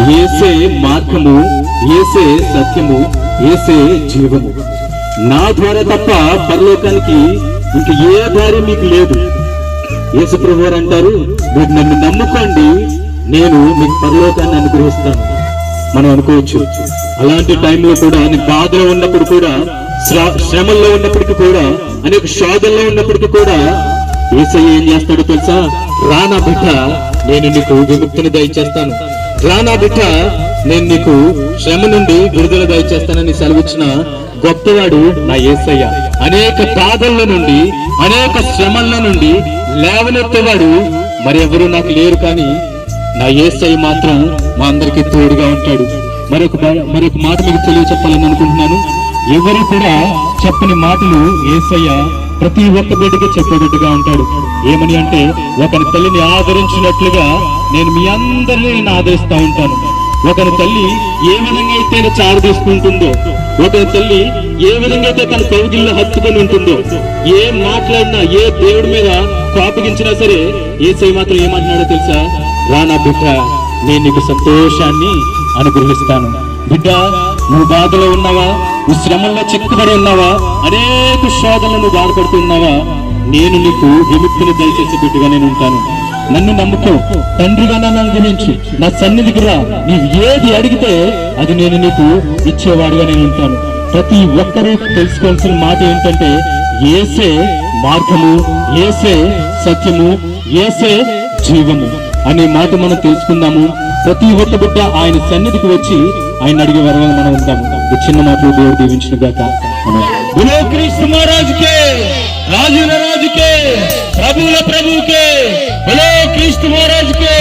ఏసే మార్గము ఏసే సత్యము ఏసే జీవము. నా ద్వారా తప్ప పరలోకానికి ఇంక ఏ దారి మీకు లేదు. యేసుప్రభు వారు అంటారు మీరు నన్ను నమ్ముకోండి నేను మీకు పరలోకాన్ని అనుగ్రహిస్తాను. మనం అనుకోవచ్చు. అలాంటి టైంలో కూడా నేను బాధలో ఉన్నప్పుడు కూడా శ్ర- శ్రమల్లో ఉన్నప్పటికీ కూడా అనేక శోధనలో ఉన్నప్పటికీ కూడా ఏసయ్య ఏం చేస్తాడో తెలుసా? రానా బిడ్డ నేను నీకు విముక్తిని దయచేస్తాను. రానా బిడ్డ నేను నీకు శ్రమ నుండి విడుదల దయచేస్తానని సెలవిచ్చిన గొప్పవాడు నా ఏసయ్య. అనేక బాధల నుండి అనేక శ్రమల నుండి లేవనెత్తేవాడు మరి ఎవరు నాకు లేరు కానీ నా ఏసై మాత్రం మా అందరికి తోడుగా ఉంటాడు. మరొక మరొక మాట మీకు తెలియ చెప్పాలని అనుకుంటున్నాను. ఎవరు కూడా చెప్పని మాటలు ఏసయ్య ప్రతి ఒక్క బిడ్డకి చెప్పేటట్టుగా ఉంటాడు. ఏమని అంటే ఒకని తల్లిని ఆదరించినట్లుగా నేను మీ అందరినీ నేను ఆదరిస్తా ఉంటాను. ఒకరి తల్లి ఏ విధంగా అయితే చారు తీసుకుంటుందో ఒకరి తల్లి ఏ విధంగా అయితే తన పెరుగుల్లో హత్తుకొని ఉంటుందో ఏ మాట్లాడినా ఏ దేవుడి మీద కోపగించినా సరే ఏసై మాత్రం ఏమంటున్నాడో తెలుసా? రానా బిడ్డ నేను నీకు సంతోషాన్ని అనుగ్రహిస్తాను. బిడ్డ నువ్వు బాధలో ఉన్నావా? నువ్వు శ్రమంలో చిక్కుబడి ఉన్నావా? అనేక శోధనలు బాధపడుతున్నావా? నేను నీకు విముక్తిని దయచేసి బిడ్డగా నేను ఉంటాను. నన్ను నమ్ముకో. తండ్రిగా నన్ను అనుగ్రహించు. నా సన్నిధికి రా. నీవు ఏది అడిగితే అది నేను నీకు ఇచ్చేవాడిగా నేను ఉంటాను. ప్రతి ఒక్కరూ తెలుసుకోవాల్సిన మాట ఏంటంటే ఏసే మార్గము ఏసే సత్యము ఏసే జీవము. అనే మాట మనం తెలుసుకుందాము. ప్రతి ఒక్క బిడ్డ ఆయన సన్నిధికి వచ్చి ఆయన అడిగే వరగా మనం ఉంటాము ఈ చిన్న మాటలు దేవుడు దీవించిన గాక. క్రీస్తు మహారాజుకే రాజుల రాజుకే ప్రభువుల ప్రభువుకే బులో క్రీస్తు మహారాజుకే.